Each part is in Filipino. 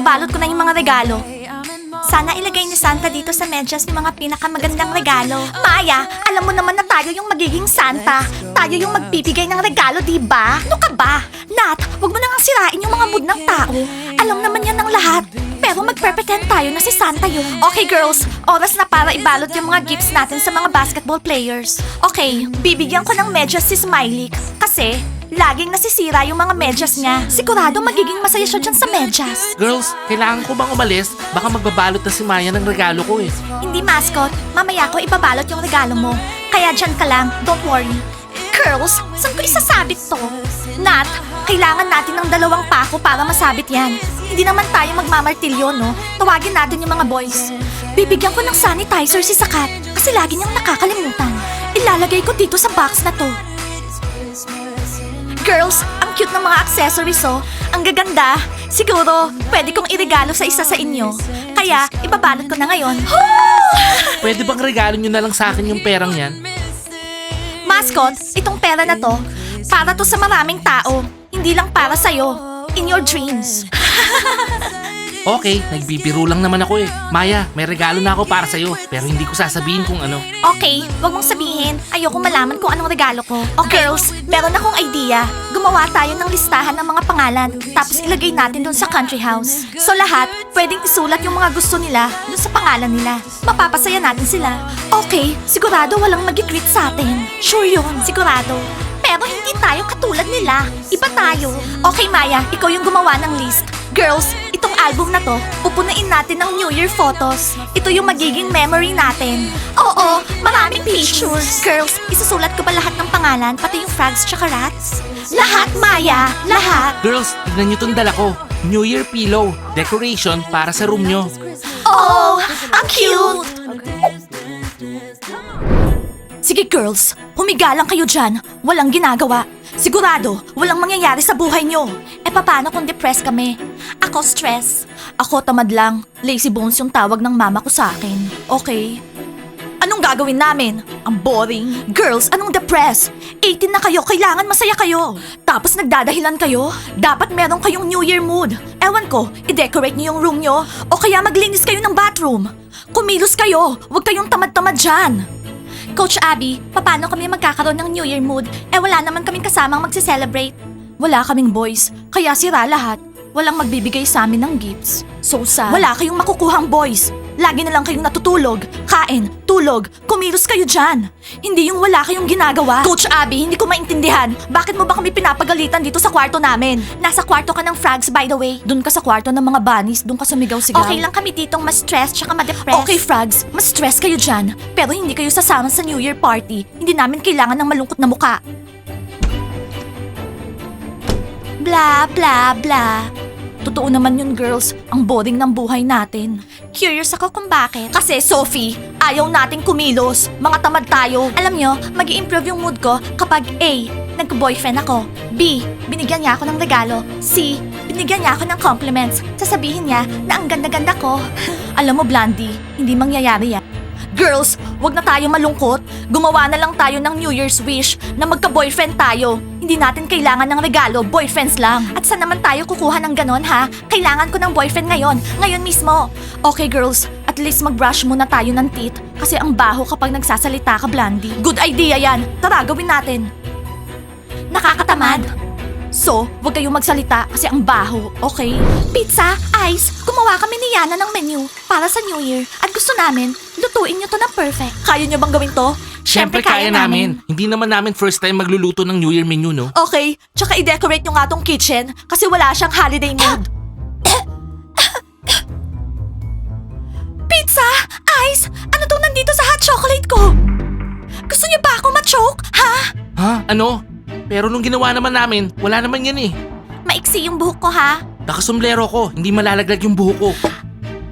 nabalot ko na yung mga regalo. Sana ilagay ni Santa dito sa medyas yung mga pinakamagandang regalo. Maya, alam mo naman na tayo yung magiging Santa. Tayo yung magbibigay ng regalo, di ba? Ano ka ba? Nat, wag mo na nga sirain yung mga mood ng tao. Alam naman yan ng lahat. Pero magpre-pretend tayo na si Santa yun. Okay, girls. Oras na para ibalot yung mga gifts natin sa mga basketball players. Okay, bibigyan ko ng medyas si Smiley. Kasi, laging nasisira yung mga medyas niya. Sigurado magiging masaya siya dyan sa medyas. Girls, kailangan ko bang umalis? Baka magbabalot na si Maya ng regalo ko eh. Hindi mascot, mamaya ko ibabalot yung regalo mo. Kaya dyan ka lang, don't worry. Girls, saan ko isasabit to? Nat, kailangan natin ng dalawang pako para masabit yan. Hindi naman tayo magmamartilyo, no? Tawagin natin yung mga boys. Bibigyan ko ng sanitizer si Sakat kasi lagi niyang nakakalimutan. Ilalagay ko dito sa box na to. Girls, ang cute ng mga accessories oh. Ang gaganda. Siguro, pwede kong irigalo sa isa sa inyo. Kaya, ibabalot ko na ngayon. Pwede bang regalo nyo na lang sa akin yung perang yan? Mascot, itong pera na to, para to sa maraming tao. Hindi lang para sa'yo. In your dreams. Okay, nagbibiro lang naman ako eh. Maya, may regalo na ako para sa'yo. Pero hindi ko sasabihin kung ano. Okay, wag mong sabihin. Ayoko malaman kung anong regalo ko. O girls, meron akong idea. Gumawa tayo ng listahan ng mga pangalan, tapos ilagay natin dun sa country house. So lahat, pwedeng isulat yung mga gusto nila dun sa pangalan nila. Mapapasaya natin sila. Okay, sigurado walang mag-greet sa atin. Sure yun, sigurado. Pero hindi tayo katulad nila. Iba tayo. Okay, Maya, ikaw yung gumawa ng list. Girls, itong album na to, pupunain natin ng New Year photos. Ito yung magiging memory natin. Oo, maraming pictures. Girls, isusulat ko ba lahat ng pangalan, pati yung frogs tsaka rats? Lahat, Maya! Lahat! Girls, tignan nyo tong dala ko. New Year pillow. Decoration para sa room nyo. Oh, ang cute! Sige girls, humiga lang kayo dyan. Walang ginagawa. Sigurado, walang mangyayari sa buhay nyo. E paano kung depressed kami? Ako stress. Ako tamad lang. Lazy bones yung tawag ng mama ko sa akin. Okay? Anong gagawin namin? Ang boring. Girls, anong depressed? 18 na kayo, kailangan masaya kayo. Tapos nagdadahilan kayo? Dapat meron kayong New Year mood. Ewan ko, i-decorate niyo yung room nyo o kaya maglinis kayo ng bathroom. Kumilos kayo, huwag kayong tamad-tamad dyan. Coach Abby, paano kami magkakaroon ng New Year mood? Eh wala naman kaming kasamang magse-celebrate. Wala kaming boys, kaya sira lahat. Walang magbibigay sa amin ng gifts. So sad. Wala kayong makukuhang boys. Lagi na lang kayong natutulog, kain, tulog, kumilos kayo dyan. Hindi yung wala kayong ginagawa. Coach Abby, hindi ko maintindihan. Bakit mo ba kami pinapagalitan dito sa kwarto namin? Nasa kwarto ka ng frogs, by the way. Doon ka sa kwarto ng mga bunnies, doon ka sumigaw-sigaw. Okay lang kami ditong ma-stress tsaka ma-depress. Okay, frogs, ma-stress kayo dyan. Pero hindi kayo sasama sa New Year party. Hindi namin kailangan ng malungkot na muka. Bla bla bla. Totoo naman yun, girls. Ang boring ng buhay natin. Curious ako kung bakit. Kasi, Sophie, ayaw nating kumilos. Mga tamad tayo. Alam nyo, mag improve yung mood ko kapag A, nagka-boyfriend ako. B, binigyan niya ako ng regalo. C, binigyan niya ako ng compliments. Sasabihin niya na ang ganda-ganda ko. Alam mo, Blondie, hindi mangyayari yan. Girls, wag na tayo malungkot. Gumawa na lang tayo ng New Year's wish na magka-boyfriend tayo. Hindi natin kailangan ng regalo, boyfriends lang. At saan naman tayo kukuha ng ganon ha? Kailangan ko ng boyfriend ngayon, ngayon mismo. Okay girls, at least mag-brush muna tayo ng teeth kasi ang baho kapag nagsasalita ka, Blandy. Good idea yan. Tara, gawin natin. Nakakatamad. So, kayong magsalita kasi ang baho, okay? Pizza, ice, gumawa kami ni Yana ng menu para sa New Year. At gusto namin, lutuin nyo to na perfect. Kaya nyo bang gawin to? Siyempre kaya namin. Hindi naman namin first time magluluto ng New Year menu, no? Okay, tsaka i-decorate nyo nga tong kitchen kasi wala siyang holiday mood. Pizza! Ice! Ano tong nandito sa hot chocolate ko? Gusto niyo ba ako ma-choke? Ha? Ha? Ano? Pero nung ginawa naman namin, wala naman yan eh. Maiksi yung buhok ko ha? Nakasomblero ko, hindi malalaglag yung buhok ko.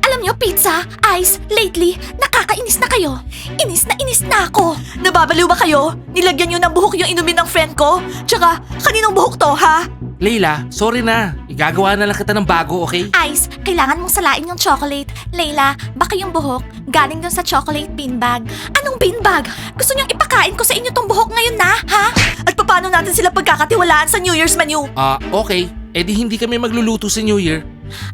Alam nyo, pizza, ice, lately, nakakainis na kayo. Inis na inis na ako. Nababaliw ba kayo? Nilagyan nyo ng buhok yung inumin ng friend ko? Tsaka, kaninong buhok to, ha? Leila, sorry na. Igagawa na lang kita ng bago, okay? Ice, kailangan mong salain yung chocolate. Layla, baka yung buhok galing dun sa chocolate beanbag. Anong beanbag? Gusto niyang ipakain ko sa inyo tong buhok ngayon na, ha? At paano natin sila pagkakatiwalaan sa New Year's menu? Ah, okay. Eh di hindi kami magluluto sa New Year.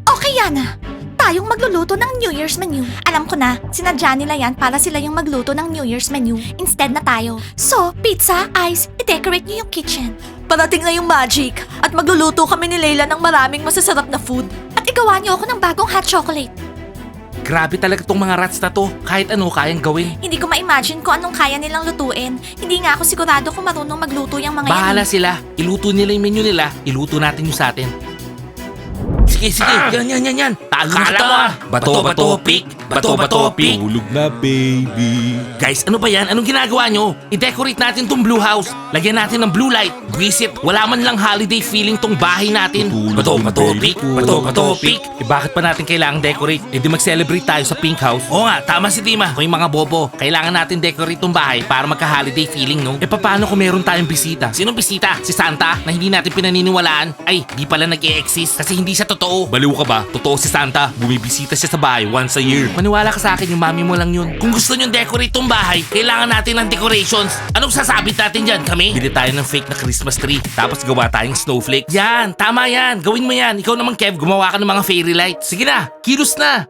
Okay Diana, tayong magluluto ng New Year's menu. Alam ko na, sinadya nila yan para sila yung magluto ng New Year's menu instead na tayo. So, pizza, ice, i-decorate niyo yung kitchen. Parating na yung magic at magluluto kami ni Leila ng maraming masasarap na food. At igawa niyo ako ng bagong hot chocolate. Grabe talaga tong mga rats na to. Kahit ano kayang gawin. Hindi ko ma-imagine kung anong kaya nilang lutuin. Hindi nga ako sigurado kung marunong magluto yung mga Bahala yan. sila. Iluto nila yung menu nila. Iluto natin yung sa atin. Sige, sige. Yan, yan, yan, yan. Tago na ah. Bato, bato, pick. Bato, bato, pick. Tulog na, baby. Guys, ano ba yan? Anong ginagawa nyo? I-decorate natin tong blue house. Lagyan natin ng blue light. Visit, wala man lang holiday feeling tong bahay natin. Tulog Bato, na, bato, baby. pick. Bato, bato, pick. Eh bakit pa natin kailangan decorate? Eh di mag-celebrate tayo sa pink house. Oo nga, tama si Dima. Kung yung mga bobo, kailangan natin decorate tong bahay para magka-holiday feeling, no? Eh paano kung meron tayong bisita? Sinong bisita? Si Santa? Na hindi natin pinaniniwalaan? Ay, di pala nag-e-exist kasi hindi siya totoo. Baliw ka ba? Totoo si Santa. Bumibisita siya sa bahay once a year. Maniwala ka sa akin, yung mami mo lang yun. Kung gusto nyo decorate tong bahay, kailangan natin ng decorations. Anong sasabit natin dyan? Kami? Bili tayo ng fake na Christmas tree. Tapos gawa tayong snowflake. Yan, tama yan. Gawin mo yan. Ikaw naman, Kev, gumawa ka ng mga fairy lights. Sige na, kilos na.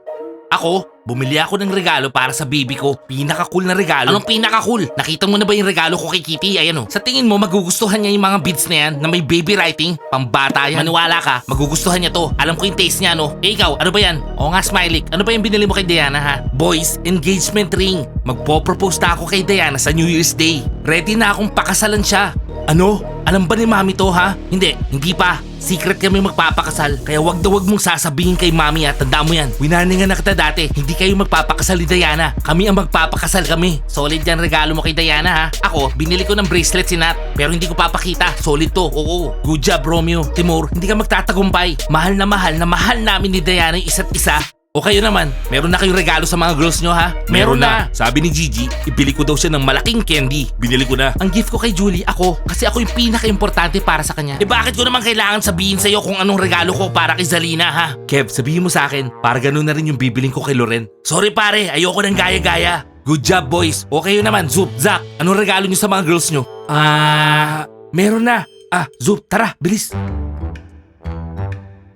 Ako, bumili ako ng regalo para sa baby ko. Pinaka-cool na regalo. Anong pinaka-cool? Nakita mo na ba yung regalo ko kay Kitty? Ayan o. Sa tingin mo, magugustuhan niya yung mga beads na yan na may baby writing? Pambata yan. Maniwala ka, magugustuhan niya to. Alam ko yung taste niya, no? Eh ikaw, ano ba yan? Oo nga, Smiley. Ano ba yung binili mo kay Diana, ha? Boys, engagement ring. Magpo-propose na ako kay Diana sa New Year's Day. Ready na akong pakasalan siya. Ano? Alam ba ni mami to ha? Hindi, hindi pa. Secret kami magpapakasal. Kaya wag daw wag mong sasabihin kay mami at tanda mo yan. Winaningan na kita dati. Hindi kayo magpapakasal ni Diana. Kami ang magpapakasal kami. Solid yan regalo mo kay Diana ha. Ako, binili ko ng bracelet si Nat. Pero hindi ko papakita. Solid to. Oo. Good job Romeo. Timur, hindi ka magtatagumpay. Mahal na mahal na mahal namin ni Diana yung isa't isa. O kayo naman, meron na kayong regalo sa mga girls nyo ha? Meron na. Sabi ni Gigi, ibili ko daw siya ng malaking candy. Binili ko na. Ang gift ko kay Julie, ako. Kasi ako yung pinaka-importante para sa kanya. Eh bakit ko naman kailangan sabihin sa'yo kung anong regalo ko para kay Zalina, ha? Kev, sabihin mo sa akin, para ganun na rin yung bibiling ko kay Loren. Sorry pare, ayoko ng gaya-gaya. Good job boys. O kayo naman, Zup, Zach, anong regalo nyo sa mga girls nyo? Ah, meron na. Ah, Zup, tara, bilis.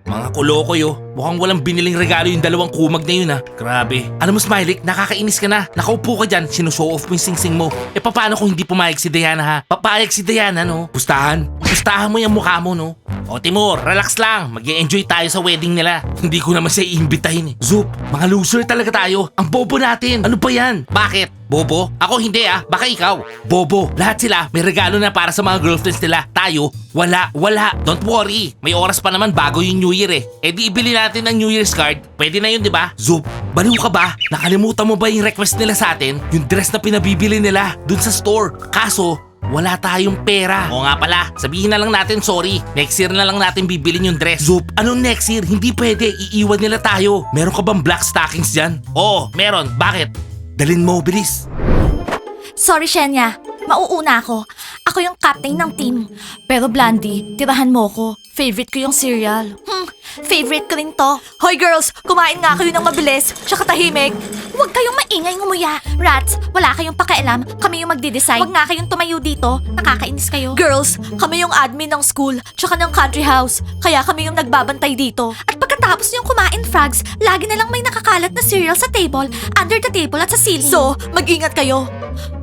Mga kuloko yo, mukhang walang biniling regalo yung dalawang kumag na yun ha. Grabe. Alam mo Smiley, nakakainis ka na. Nakaupo ka dyan, sinushow off mo yung sing-sing mo. E paano kung hindi pumayag si Diana ha? Papayag si Diana no? Pustahan. Pustahan mo yung mukha mo no? O Timur, relax lang. mag enjoy tayo sa wedding nila. Hindi ko naman siya iimbitahin eh. Zup, mga loser talaga tayo. Ang bobo natin. Ano ba yan? Bakit? Bobo? Ako hindi ah. Baka ikaw. Bobo. Lahat sila may regalo na para sa mga girlfriends nila. Tayo, wala, wala. Don't worry. May oras pa naman bago yung New Year eh. Eh di ibili natin ng New Year's card. Pwede na yun, di ba? Zup, baliw ka ba? Nakalimutan mo ba yung request nila sa atin? Yung dress na pinabibili nila dun sa store. Kaso, wala tayong pera. O nga pala, sabihin na lang natin sorry. Next year na lang natin bibilin yung dress. Zup, anong next year? Hindi pwede. Iiwan nila tayo. Meron ka bang black stockings dyan? Oo, meron. Bakit? Dalin mo, bilis. Sorry, Shenya. Mauuna ako. Ako yung captain ng team. Pero Blandy, tirahan mo ko. Favorite ko yung cereal. Hmm, favorite ko rin to. Hoy girls, kumain nga kayo ng mabilis, tsaka tahimik. Huwag kayong maingay ngumuya. Rats, wala kayong pakialam. Kami yung magde-decide. Huwag nga kayong tumayo dito. Nakakainis kayo. Girls, kami yung admin ng school, tsaka ng country house. Kaya kami yung nagbabantay dito. At pagkatapos yung kumain, frogs, lagi na lang may nakakalat na cereal sa table, under the table at sa ceiling. So, mag-ingat kayo.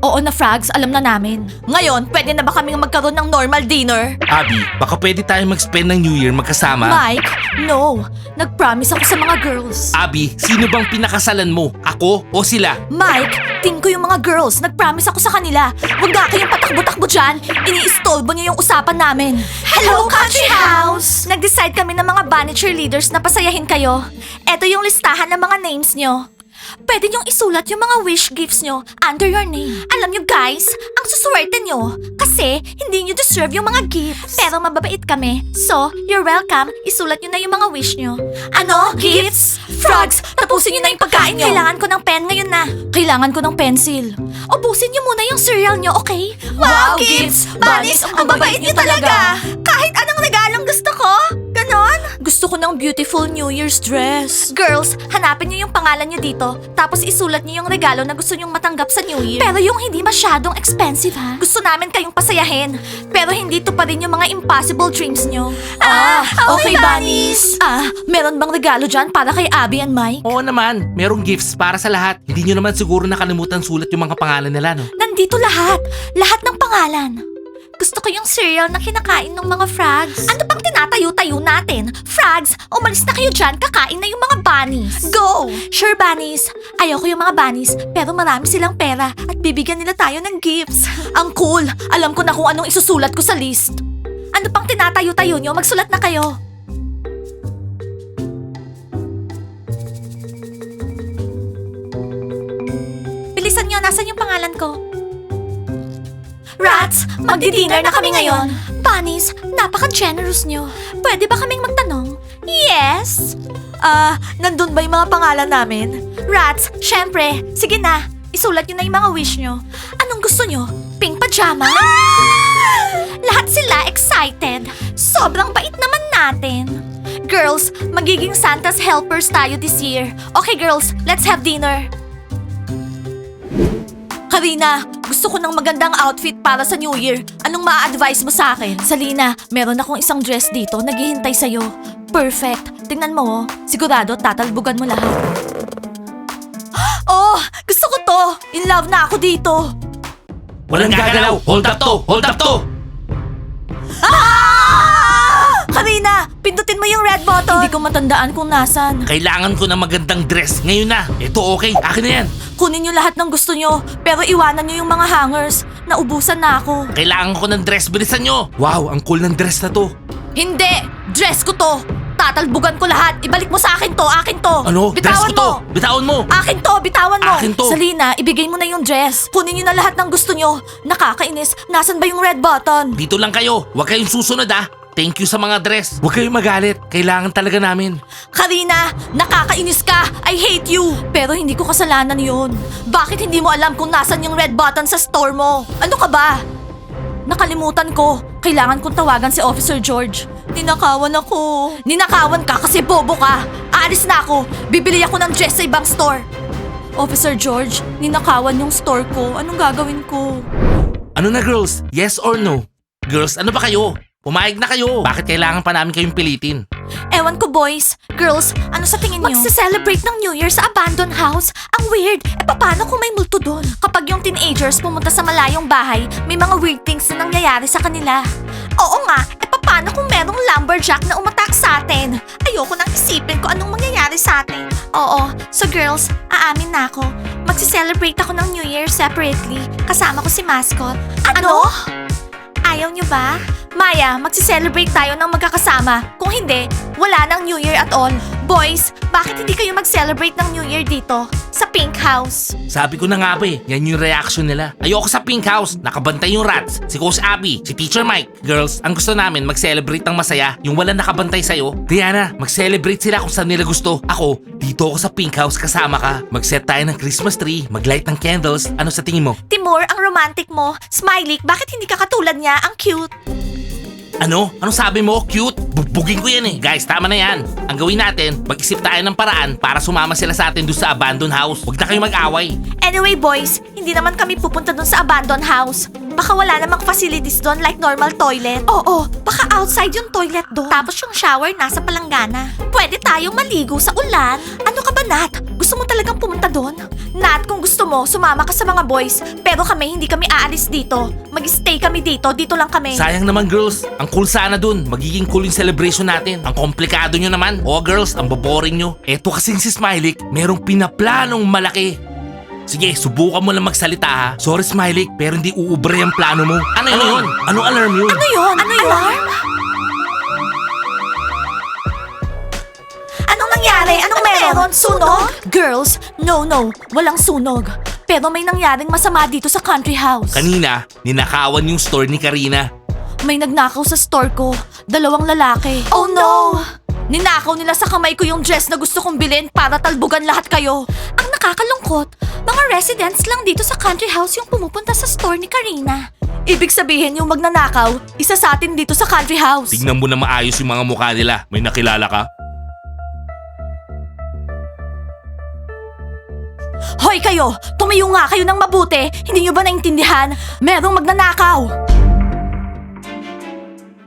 Oo na, Frogs. Alam na namin. Ngayon, pwede na ba kaming magkaroon ng normal dinner? Abby, baka pwede tayo mag-spend ng New Year magkasama? Mike, no. Nag-promise ako sa mga girls. Abby, sino bang pinakasalan mo? Ako o sila? Mike, team ko yung mga girls. Nag-promise ako sa kanila. Huwag nga kayong patakbo-takbo dyan. Ini-istolbo niyo yung usapan namin. Hello, Country House! Nag-decide kami ng mga bunny cheerleaders na pasayahin kayo. Eto yung listahan ng mga names nyo. Pwede niyong isulat yung mga wish gifts nyo under your name. Alam nyo guys, ang suswerte nyo. Kasi hindi nyo deserve yung mga gifts. Pero mababait kami. So, you're welcome. Isulat nyo na yung mga wish nyo. Ano? Gifts? Frogs, tapusin nyo na yung pagkain nyo. Kailangan ko ng pen ngayon na. Kailangan ko ng pencil. Ubusin nyo muna yung cereal nyo, okay? Wow, gifts! Bunnies, ang babait nyo talaga! Kahit anong regalong gusto ko? Ganon? Gusto ko ng beautiful New Year's dress. Girls, hanapin niyo yung pangalan niyo dito, tapos isulat niyo yung regalo na gusto niyong matanggap sa New Year. Pero yung hindi masyadong expensive ha. Gusto namin kayong pasayahin, pero hindi to pa rin yung mga impossible dreams niyo. Ah, okay, bunnies. Ah, meron bang regalo dyan para kay Abby and Mike? Oo naman, merong gifts para sa lahat. Hindi nyo naman siguro nakalimutan sulat yung mga pangalan nila, no? Nandito lahat. Lahat ng pangalan. Gusto ko yung cereal na kinakain ng mga frogs. Ano pang tinatayo-tayo natin? Frogs, umalis na kayo dyan. Kakain na yung mga bunnies. Go! Sure, bunnies. Ayoko yung mga bunnies, pero marami silang pera at bibigyan nila tayo ng gifts. Ang cool. Alam ko na kung anong isusulat ko sa list. Ano pang tinatayo-tayo nyo? Magsulat na kayo. Bilisan nyo, nasan yung pangalan ko? Rats, magdi-dinner na kami ngayon. Bunnies, napaka-generous nyo. Pwede ba kaming magtanong? Yes. Ah, nandun ba yung mga pangalan namin? Rats, syempre. Sige na, isulat nyo na yung mga wish nyo. Anong gusto nyo? Pink pajama? Lahat sila excited. Sobrang bait naman natin. Girls, magiging Santa's helpers tayo this year. Okay girls, let's have dinner. Karina, gusto ko ng magandang outfit para sa New Year. Anong maa-advise mo sa akin? Salina, meron akong isang dress dito naghihintay sa'yo. Perfect. Tingnan mo, oh. Sigurado tatalbugan mo lahat. Oh, gusto ko to. In love na ako dito. Walang gagalaw! Hold up to! Hold up to! Ah! Karina, pindutin mo yung red button. Hindi ko matandaan kung nasan. Kailangan ko ng magandang dress. Ngayon na. Ito okay. Akin na yan. Kunin nyo lahat ng gusto nyo, pero iwanan nyo yung mga hangers. Naubusan na ako. Kailangan ko ng dress. Bilisan nyo. Wow, ang cool ng dress na to. Hindi! Dress ko to! Tatalbugan ko lahat! Ibalik mo sa akin to! Akin to! Ano? dress Bitawan ko to. mo! Bitawan mo. Akin to! Bitawan mo! Akin to. Salina, ibigay mo na yung dress. Kunin nyo na lahat ng gusto nyo. Nakakainis. Nasan ba yung red button? Dito lang kayo. Huwag kayong susunod ah. Thank you sa mga dress. Huwag kayong magalit. Kailangan talaga namin. Karina, nakakainis ka! I hate you! Pero hindi ko kasalanan yun. Bakit hindi mo alam kung nasan yung red button sa store mo? Ano ka ba? Nakalimutan ko. Kailangan kong tawagan si Officer George. Ninakawan ako. Ninakawan ka kasi bobo ka. Aalis na ako. Bibili ako ng dress sa ibang store. Officer George, ninakawan yung store ko. Anong gagawin ko? Ano na girls? Yes or no? Girls, ano ba kayo? Pumayag na kayo. Bakit kailangan pa namin kayong pilitin? Ewan ko boys, girls, ano sa tingin niyo? Magse-celebrate ng New Year sa abandoned house? Ang weird! E paano kung may multo doon? Kapag yung teenagers pumunta sa malayong bahay, may mga weird things na nangyayari sa kanila. Oo nga, e paano kung merong lumberjack na umatak sa atin? Ayoko nang isipin ko anong mangyayari sa atin. Oo, so girls, aamin na ako. Magse-celebrate ako ng New Year separately. Kasama ko si Mascot. Ano? Ayaw nyo ba? Maya, magsi-celebrate tayo ng magkakasama. Kung hindi, wala nang New Year at all. Boys, bakit hindi kayo mag-celebrate ng New Year dito? Sa Pink House. Sabi ko na nga ba eh, yan yung reaction nila. Ayoko sa pink house, nakabantay yung rats, si Coach Abby, si Teacher Mike. Girls, ang gusto namin mag-celebrate ng masaya, yung wala nakabantay sa'yo. Diana, mag-celebrate sila kung saan nila gusto. Ako, dito ako sa pink house kasama ka. Mag-set tayo ng Christmas tree, mag-light ng candles. Ano sa tingin mo? Timur, ang romantic mo. Smiley, bakit hindi ka katulad niya? Ang cute. Ano? Anong sabi mo? Cute? Bugbugin ko yan eh. Guys, tama na yan. Ang gawin natin, mag-isip tayo ng paraan para sumama sila sa atin doon sa abandoned house. Huwag na kayo mag-away. Anyway boys, hindi naman kami pupunta dun sa abandoned house. Baka wala namang facilities doon like normal toilet. Oo, baka outside yung toilet doon. Tapos yung shower nasa palanggana. Pwede tayong maligo sa ulan. Ano ka ba, Nat? Gusto mo talagang pumunta doon? Nat, kung gusto mo, sumama ka sa mga boys. Pero kami, hindi kami aalis dito. Mag-stay kami dito. Dito lang kami. Sayang naman girls, ang cool sana dun. Magiging cool yung celebration natin. Ang komplikado nyo naman. O girls, ang boboring nyo. Eto kasing si Smiley, merong pinaplanong malaki. Sige, subukan mo lang magsalita ha. Sorry Smiley, pero hindi uubre ang plano mo. Ano yun? Anong alarm yun? Ano yun? Ano yun? Alarm? Nangyari? Anong meron? Sunog? Girls, no, no. Walang sunog. Pero may nangyaring masama dito sa country house. Kanina, ninakawan yung store ni Karina. May nagnakaw sa store ko. Dalawang lalaki. Oh no! Ninakaw nila sa kamay ko yung dress na gusto kong bilhin para talbugan lahat kayo. Ang nakakalungkot, mga residents lang dito sa country house yung pumupunta sa store ni Karina. Ibig sabihin yung magnanakaw, isa sa atin dito sa country house. Tignan mo na maayos yung mga mukha nila. May nakilala ka? Hoy kayo, tumayo nga kayo ng mabuti. Hindi nyo ba naintindihan? Merong magnanakaw.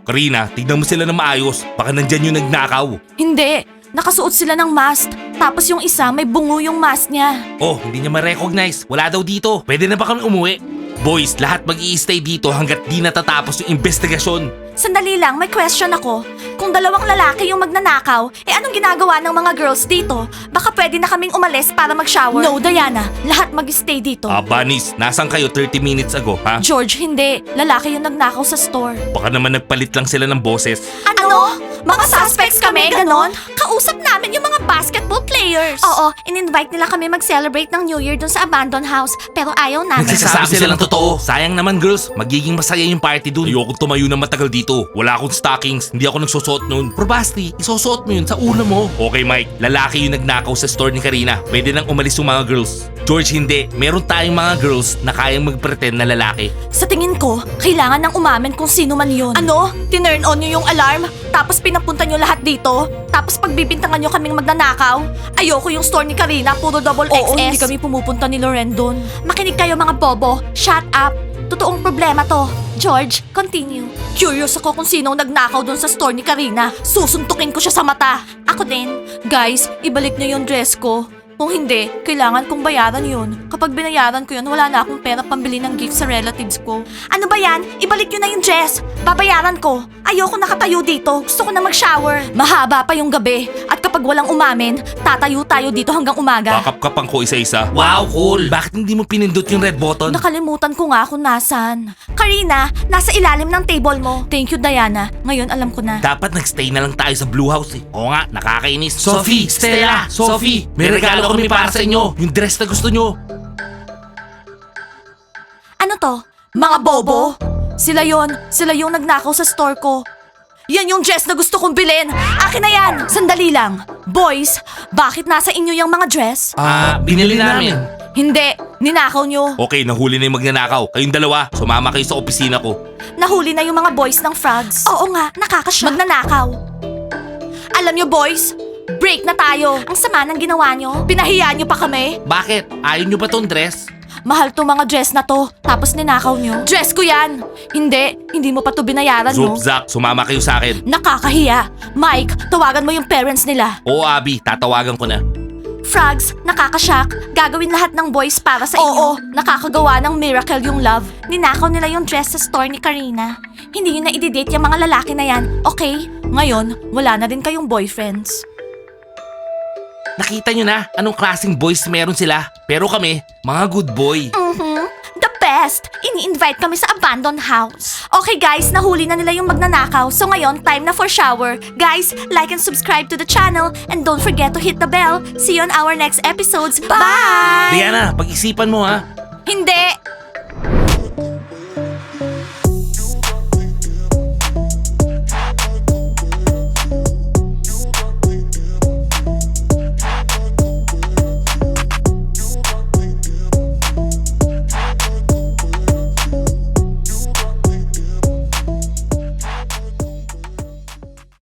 Karina, tignan mo sila na maayos. Baka nandyan yung nagnakaw. Hindi, nakasuot sila ng mask. Tapos yung isa may bungo yung mask niya. Oh, hindi niya ma-recognize. Wala daw dito. Pwede na ba kami umuwi? Boys, lahat mag stay dito hanggat di natatapos yung investigasyon. Sandali lang, may question ako. Kung dalawang lalaki yung magnanakaw, eh anong ginagawa ng mga girls dito? Baka pwede na kaming umalis para mag-shower. No, Diana. Lahat mag-stay dito. Ah, Bunnies, nasan kayo 30 minutes ago, ha? George, hindi. Lalaki yung nagnakaw sa store. Baka naman nagpalit lang sila ng boses. Ano? Mga suspects kami, ganon? Kausap namin yung mga basketball players. Oo, in-invite nila kami mag-celebrate ng New Year dun sa abandoned house. Pero ayaw namin. Nagsasabi sila ng totoo. Sayang naman girls, magiging masaya yung party dun. Ayokong tumayo na matagal dito. Wala akong stockings. Hindi ako nagsusuot nun. Probasti, isusuot mo yun sa ulo mo. Okay, Mike. Lalaki yung nagnakaw sa store ni Karina. Pwede nang umalis yung mga girls. George, hindi. Meron tayong mga girls na kayang mag-pretend na lalaki. Sa tingin ko, kailangan ng umamin kung sino man yun. Ano? Tinurn on nyo yung alarm? Tapos pinapunta nyo lahat dito? Tapos pagbibintangan nyo kaming magnanakaw? Ayoko yung store ni Karina, puro double XS. Oo, hindi kami pumupunta ni Loren doon. Makinig kayo mga bobo. Shut up. Totoong problema to. George, continue. Curious ako kung sinong nagnakaw doon sa store ni Karina. Susuntukin ko siya sa mata. Ako din. Guys, ibalik nyo yung dress ko. Kung hindi, kailangan kong bayaran yun. Kapag binayaran ko yun, wala na akong pera pambili ng gift sa relatives ko. Ano ba yan? Ibalik nyo na yung dress. Babayaran ko. Ayoko nakatayo dito. Gusto ko na mag-shower. Mahaba pa yung gabi. At kapag walang umamin, tatayo tayo dito hanggang umaga. Kakapkapan ko isa-isa. Wow, cool! Bakit hindi mo pinindot yung red button? Nakalimutan ko nga kung nasan. Karina, nasa ilalim ng table mo. Thank you, Diana. Ngayon alam ko na. Dapat nagstay na lang tayo sa Blue House eh. Oo nga, nakakainis. Sophie, Stella, Sophie, may regalo kami para sa inyo. Yung dress na gusto nyo. Ano to? Mga bobo? Sila yon, sila yung nagnakaw sa store ko. Yan yung dress na gusto kong bilhin. Akin na yan. Sandali lang. Boys, bakit nasa inyo yung mga dress? Ah, binili namin. Hindi, ninakaw nyo. Okay, nahuli na yung magnanakaw. Kayong dalawa, sumama kayo sa opisina ko. Nahuli na yung mga boys ng frogs. Oo nga, nakakasya. Magnanakaw. Alam nyo boys, break na tayo. Ang sama ng ginawa nyo. Pinahiya nyo pa kami. Bakit? Ayaw nyo ba tong dress? Mahal to mga dress na to, tapos ninakaw nyo. Dress ko yan! Hindi, hindi mo pa to binayaran mo. Zach, sumama kayo sa akin. Nakakahiya. Mike, tawagan mo yung parents nila. Oo, Abby, tatawagan ko na. Frogs, nakakashock. Gagawin lahat ng boys para sa inyo. Oo, nakakagawa ng miracle yung love. Ninakaw nila yung dress sa store ni Karina. Hindi yun na i-date yung mga lalaki na yan, okay? Ngayon, wala na din kayong boyfriends. Nakita nyo na anong klaseng boys meron sila. Pero kami, mga good boy. Mhm. The best! Ini-invite kami sa abandoned house. Okay guys, nahuli na nila yung magnanakaw. So ngayon, time na for shower. Guys, like and subscribe to the channel. And don't forget to hit the bell. See you on our next episodes. Bye! Diana, pag-isipan mo ha. Hindi!